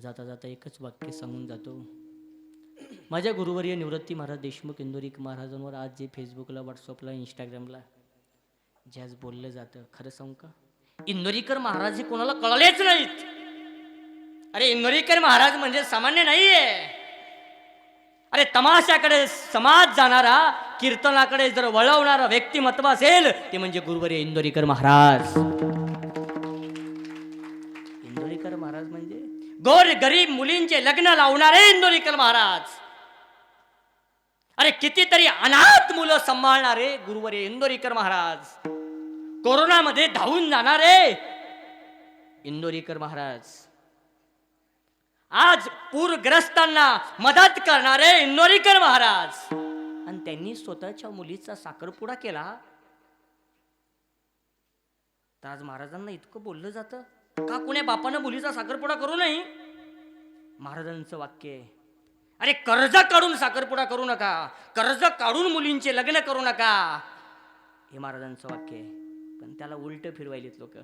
जाता जाता एकच वाक्य सांगून जातो. माझ्या गुरुवर्य निवृत्ती महाराज देशमुख इंदोरी महाराजांवर आज जे फेसबुकला व्हॉट्सअपला इंस्टाग्रामला ज्याच बोललं जातं. खरं सांगू का? इंदोरीकर महाराज हे कोणाला कळलेच नाहीत. अरे इंदोरीकर महाराज म्हणजे सामान्य नाहीये. अरे तमाशाकडे समाज जाणारा कीर्तनाकडे जर वळवणारा व्यक्तिमत्व असेल ते म्हणजे गुरुवर्य इंदोरीकर महाराज. इंदोरीकर महाराज म्हणजे गोर गरीब मुलींचे लग्न लावणारे इंदोरीकर महाराज. अरे कितीतरी अनाथ मुलं सांभाळणारे गुरुवरे इंदोरीकर महाराज. कोरोनामध्ये धावून जाणारे इंदोरीकर महाराज. आज पूरग्रस्तांना मदत करणारे इंदोरीकर महाराज. आणि त्यांनी स्वतःच्या मुलीचा साखरपुडा केला. तर आज महाराजांना इतकं बोललं जातं. का कुण्या बापानं मुलीचा साखरपुडा करू नये? महाराजांचं वाक्य आहे. अरे कर्ज काढून साखरपुडा करू नका. कर्ज काढून मुलींचे लग्न करू नका. हे महाराजांचं वाक्य आहे. पण त्याला उलट फिरवायलेत लोक.